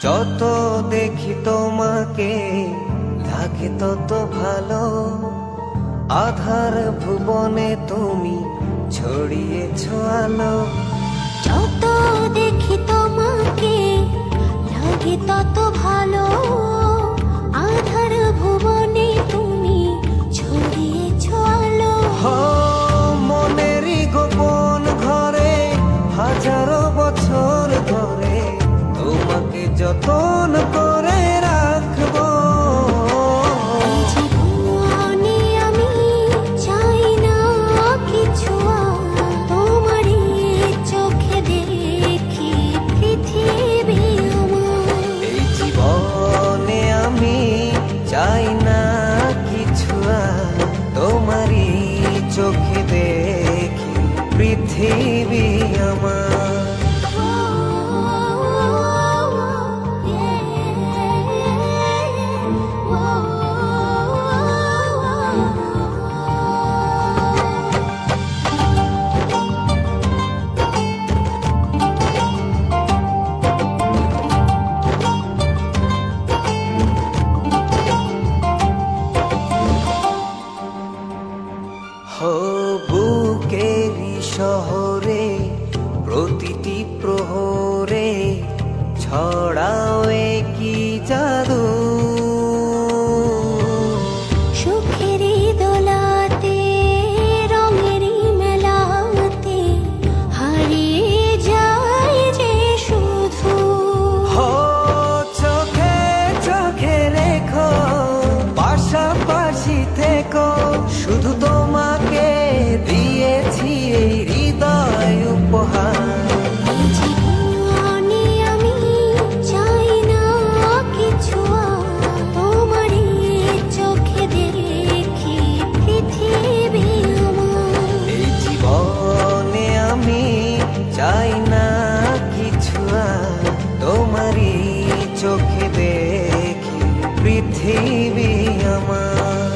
যত দেখি তোমাকে লাগে তত ভালো। আধার ভুবনে তুমি ছড়িয়েছ আলো। যত দেখি তোমাকে লাগে তত ভালো। আধার ভুবনে তুমি ছড়িয়েছ আলো। হো মনেরই গোপন ঘরে হাজারো বছর ধরে যতন করে রাখব। জীবনে আমি চাই না কিছু তোমারই চোখে দেখি পৃথিবী এই জীবনে আমি চাই না কিছু আর। তোমারই চোখে দেখি পৃথিবী আমার। হো বুকেরই শহরে প্রতিটি প্রহরে ছড়াও পৃথিবী আমার।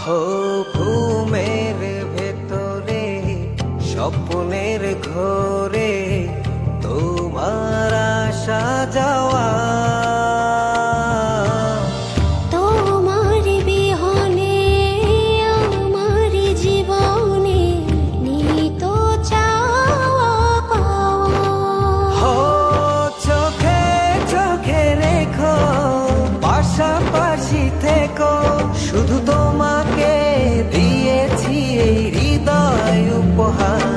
হো চোখে রেখো পাশাপাশি থেকো। শুধু তোমাকে দিয়েছি এই হৃদয় উপহার।